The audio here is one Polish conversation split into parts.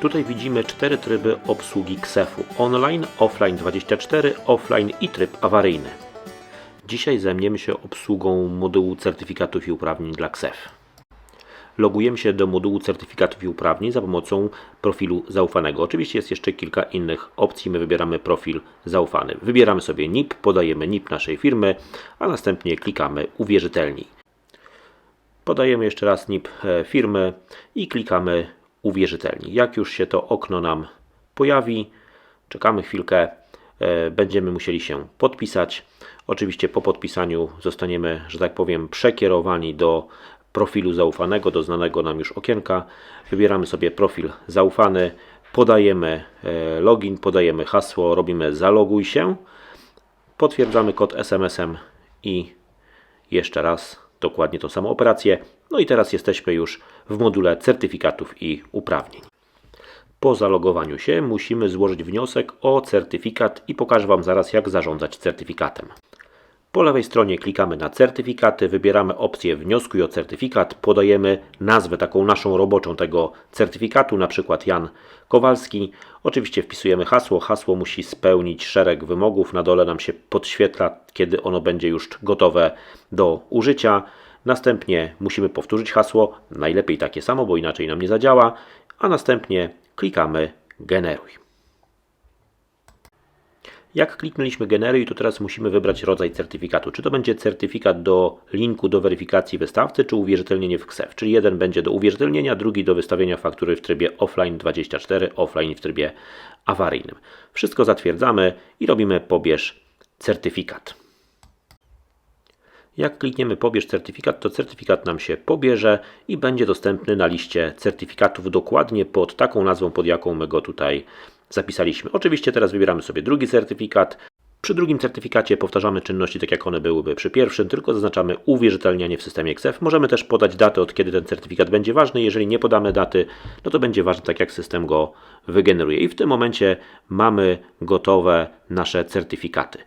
Tutaj widzimy cztery tryby obsługi KSEF-u: online, offline 24, offline i tryb awaryjny. Dzisiaj zajmiemy się obsługą modułu certyfikatów i uprawnień dla KSEF. Logujemy się do modułu certyfikatów i uprawnień za pomocą profilu zaufanego. Oczywiście jest jeszcze kilka innych opcji. My wybieramy profil zaufany. Wybieramy sobie NIP, podajemy NIP naszej firmy, a następnie klikamy uwierzytelnij. Podajemy jeszcze raz NIP e, firmy i klikamy uwierzytelnij. Jak już się to okno nam pojawi, czekamy chwilkę, e, będziemy musieli się podpisać. Oczywiście po podpisaniu zostaniemy, że tak powiem, przekierowani do profilu zaufanego, do znanego nam już okienka. Wybieramy sobie profil zaufany, podajemy e, login, podajemy hasło, robimy zaloguj się, potwierdzamy kod SMS-em i jeszcze raz dokładnie tą samą operację. No i teraz jesteśmy już w module certyfikatów i uprawnień. Po zalogowaniu się musimy złożyć wniosek o certyfikat i pokażę Wam zaraz jak zarządzać certyfikatem. Po lewej stronie klikamy na certyfikaty, wybieramy opcję wnioskuj o certyfikat, podajemy nazwę taką naszą roboczą tego certyfikatu, na przykład Jan Kowalski. Oczywiście wpisujemy hasło. Hasło musi spełnić szereg wymogów. Na dole nam się podświetla, kiedy ono będzie już gotowe do użycia. Następnie musimy powtórzyć hasło, najlepiej takie samo, bo inaczej nam nie zadziała, a następnie klikamy generuj. Jak kliknęliśmy generuj, to teraz musimy wybrać rodzaj certyfikatu. Czy to będzie certyfikat do linku do weryfikacji wystawcy, czy uwierzytelnienie w KSEF. Czyli jeden będzie do uwierzytelnienia, drugi do wystawienia faktury w trybie offline 24, offline w trybie awaryjnym. Wszystko zatwierdzamy i robimy pobierz certyfikat. Jak klikniemy pobierz certyfikat, to certyfikat nam się pobierze i będzie dostępny na liście certyfikatów dokładnie pod taką nazwą, pod jaką my go tutaj zapisaliśmy. Oczywiście teraz wybieramy sobie drugi certyfikat. Przy drugim certyfikacie powtarzamy czynności tak jak one byłyby przy pierwszym, tylko zaznaczamy uwierzytelnianie w systemie XF. Możemy też podać datę, od kiedy ten certyfikat będzie ważny. Jeżeli nie podamy daty, no to będzie ważny tak jak system go wygeneruje. I w tym momencie mamy gotowe nasze certyfikaty.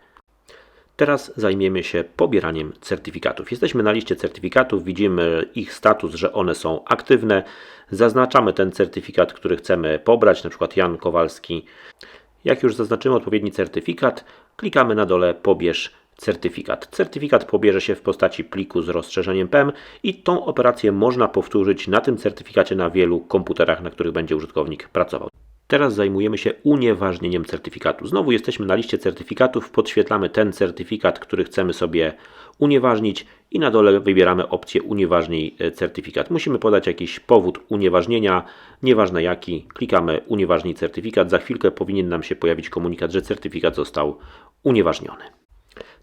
Teraz zajmiemy się pobieraniem certyfikatów. Jesteśmy na liście certyfikatów, widzimy ich status, że one są aktywne. Zaznaczamy ten certyfikat, który chcemy pobrać, na przykład Jan Kowalski. Jak już zaznaczymy odpowiedni certyfikat, klikamy na dole pobierz certyfikat. Certyfikat pobierze się w postaci pliku z rozszerzeniem PEM i tą operację można powtórzyć na tym certyfikacie na wielu komputerach, na których będzie użytkownik pracował. Teraz zajmujemy się unieważnieniem certyfikatu. Znowu jesteśmy na liście certyfikatów, podświetlamy ten certyfikat, który chcemy sobie unieważnić i na dole wybieramy opcję unieważnij e, certyfikat. Musimy podać jakiś powód unieważnienia, nieważne jaki. Klikamy unieważnij certyfikat. Za chwilkę powinien nam się pojawić komunikat, że certyfikat został unieważniony.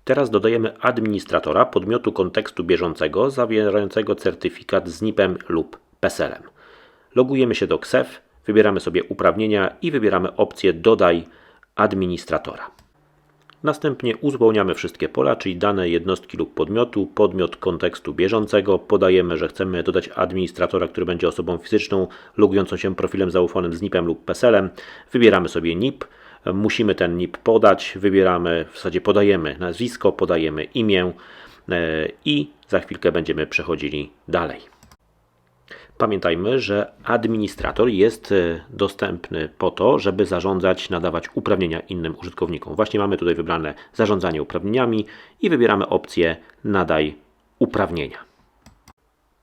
Teraz dodajemy administratora podmiotu kontekstu bieżącego zawierającego certyfikat z NIP-em lub PESEL-em. Logujemy się do KSEF Wybieramy sobie uprawnienia i wybieramy opcję Dodaj administratora. Następnie uzupełniamy wszystkie pola, czyli dane jednostki lub podmiotu, podmiot kontekstu bieżącego. Podajemy, że chcemy dodać administratora, który będzie osobą fizyczną logującą się profilem zaufanym z NIP-em lub PESEL-em. Wybieramy sobie NIP. Musimy ten NIP podać. Wybieramy, w zasadzie podajemy nazwisko, podajemy imię e, i za chwilkę będziemy przechodzili dalej. Pamiętajmy, że administrator jest e, dostępny po to, żeby zarządzać, nadawać uprawnienia innym użytkownikom. Właśnie mamy tutaj wybrane zarządzanie uprawnieniami i wybieramy opcję nadaj uprawnienia.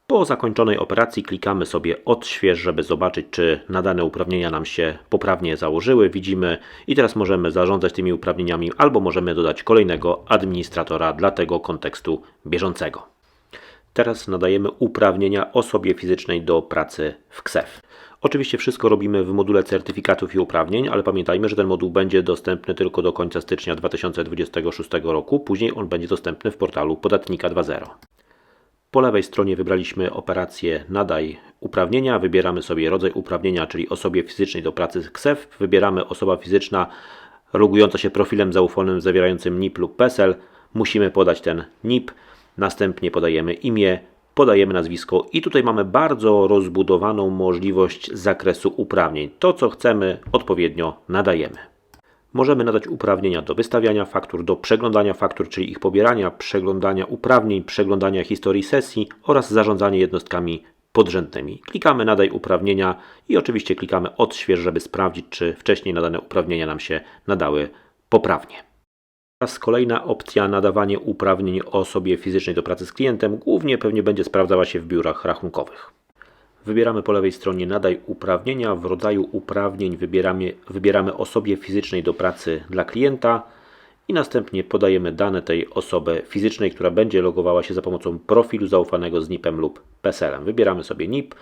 Po zakończonej operacji klikamy sobie odśwież, żeby zobaczyć, czy nadane uprawnienia nam się poprawnie założyły. Widzimy i teraz możemy zarządzać tymi uprawnieniami albo możemy dodać kolejnego administratora dla tego kontekstu bieżącego. Teraz nadajemy uprawnienia osobie fizycznej do pracy w KSEF. Oczywiście wszystko robimy w module certyfikatów i uprawnień, ale pamiętajmy, że ten moduł będzie dostępny tylko do końca stycznia 2026 roku. Później on będzie dostępny w portalu Podatnika 2.0. Po lewej stronie wybraliśmy operację Nadaj uprawnienia. Wybieramy sobie rodzaj uprawnienia, czyli osobie fizycznej do pracy w KSEF. Wybieramy osoba fizyczna logująca się profilem zaufanym zawierającym NIP lub PESEL. Musimy podać ten NIP. Następnie podajemy imię, podajemy nazwisko i tutaj mamy bardzo rozbudowaną możliwość zakresu uprawnień. To, co chcemy, odpowiednio nadajemy. Możemy nadać uprawnienia do wystawiania faktur, do przeglądania faktur, czyli ich pobierania, przeglądania uprawnień, przeglądania historii sesji oraz zarządzania jednostkami podrzędnymi. Klikamy nadaj uprawnienia i oczywiście klikamy odśwież, żeby sprawdzić, czy wcześniej nadane uprawnienia nam się nadały poprawnie. Teraz kolejna opcja nadawanie uprawnień osobie fizycznej do pracy z klientem głównie pewnie będzie sprawdzała się w biurach rachunkowych. Wybieramy po lewej stronie nadaj uprawnienia. W rodzaju uprawnień wybieramy, wybieramy osobie fizycznej do pracy dla klienta i następnie podajemy dane tej osoby fizycznej, która będzie logowała się za pomocą profilu zaufanego z NIP-em lub PESEL-em. Wybieramy sobie NIP,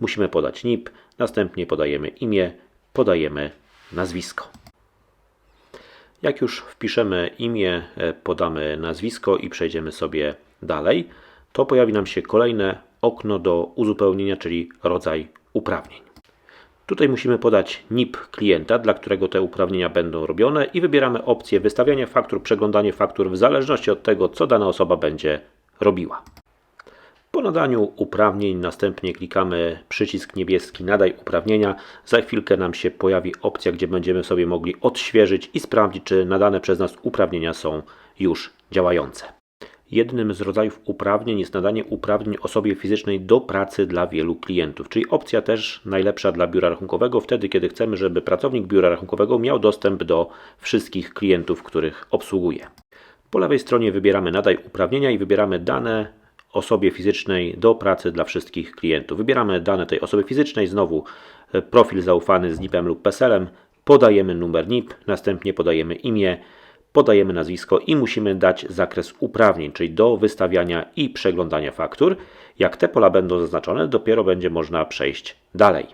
musimy podać NIP, następnie podajemy imię, podajemy nazwisko. Jak już wpiszemy imię, e, podamy nazwisko i przejdziemy sobie dalej, to pojawi nam się kolejne okno do uzupełnienia, czyli rodzaj uprawnień. Tutaj musimy podać NIP klienta, dla którego te uprawnienia będą robione i wybieramy opcję wystawianie faktur, przeglądanie faktur w zależności od tego, co dana osoba będzie robiła. Po nadaniu uprawnień następnie klikamy przycisk niebieski Nadaj uprawnienia. Za chwilkę nam się pojawi opcja, gdzie będziemy sobie mogli odświeżyć i sprawdzić, czy nadane przez nas uprawnienia są już działające. Jednym z rodzajów uprawnień jest nadanie uprawnień osobie fizycznej do pracy dla wielu klientów, czyli opcja też najlepsza dla biura rachunkowego, wtedy kiedy chcemy, żeby pracownik biura rachunkowego miał dostęp do wszystkich klientów, których obsługuje. Po lewej stronie wybieramy nadaj uprawnienia i wybieramy dane osobie fizycznej do pracy dla wszystkich klientów. Wybieramy dane tej osoby fizycznej, znowu e, profil zaufany z NIP-em lub PESEL-em, podajemy numer NIP, następnie podajemy imię, podajemy nazwisko i musimy dać zakres uprawnień, czyli do wystawiania i przeglądania faktur. Jak te pola będą zaznaczone, dopiero będzie można przejść dalej.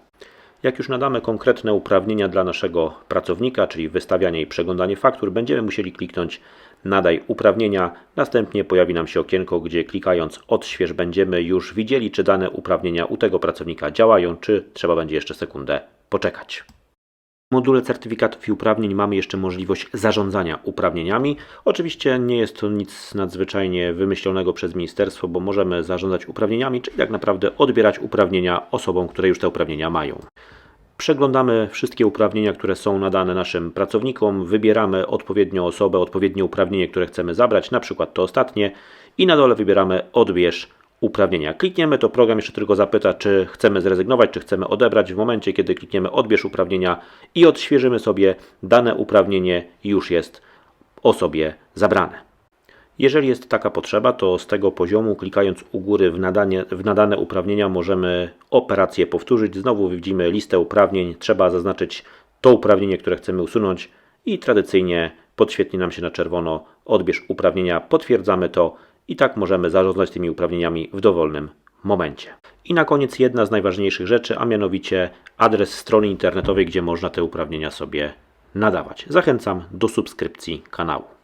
Jak już nadamy konkretne uprawnienia dla naszego pracownika, czyli wystawianie i przeglądanie faktur, będziemy musieli kliknąć Nadaj uprawnienia. Następnie pojawi nam się okienko, gdzie klikając odśwież będziemy już widzieli, czy dane uprawnienia u tego pracownika działają, czy trzeba będzie jeszcze sekundę poczekać. W module certyfikatów i uprawnień mamy jeszcze możliwość zarządzania uprawnieniami. Oczywiście nie jest to nic nadzwyczajnie wymyślonego przez ministerstwo, bo możemy zarządzać uprawnieniami, czyli tak naprawdę odbierać uprawnienia osobom, które już te uprawnienia mają. Przeglądamy wszystkie uprawnienia, które są nadane naszym pracownikom, wybieramy odpowiednią osobę, odpowiednie uprawnienie, które chcemy zabrać, na przykład to ostatnie i na dole wybieramy odbierz uprawnienia. Klikniemy, to program jeszcze tylko zapyta, czy chcemy zrezygnować, czy chcemy odebrać. W momencie, kiedy klikniemy odbierz uprawnienia i odświeżymy sobie, dane uprawnienie już jest osobie zabrane. Jeżeli jest taka potrzeba, to z tego poziomu, klikając u góry w, nadanie, w nadane uprawnienia, możemy operację powtórzyć. Znowu widzimy listę uprawnień, trzeba zaznaczyć to uprawnienie, które chcemy usunąć i tradycyjnie podświetli nam się na czerwono odbierz uprawnienia, potwierdzamy to i tak możemy zarządzać tymi uprawnieniami w dowolnym momencie. I na koniec jedna z najważniejszych rzeczy, a mianowicie adres strony internetowej, gdzie można te uprawnienia sobie nadawać. Zachęcam do subskrypcji kanału.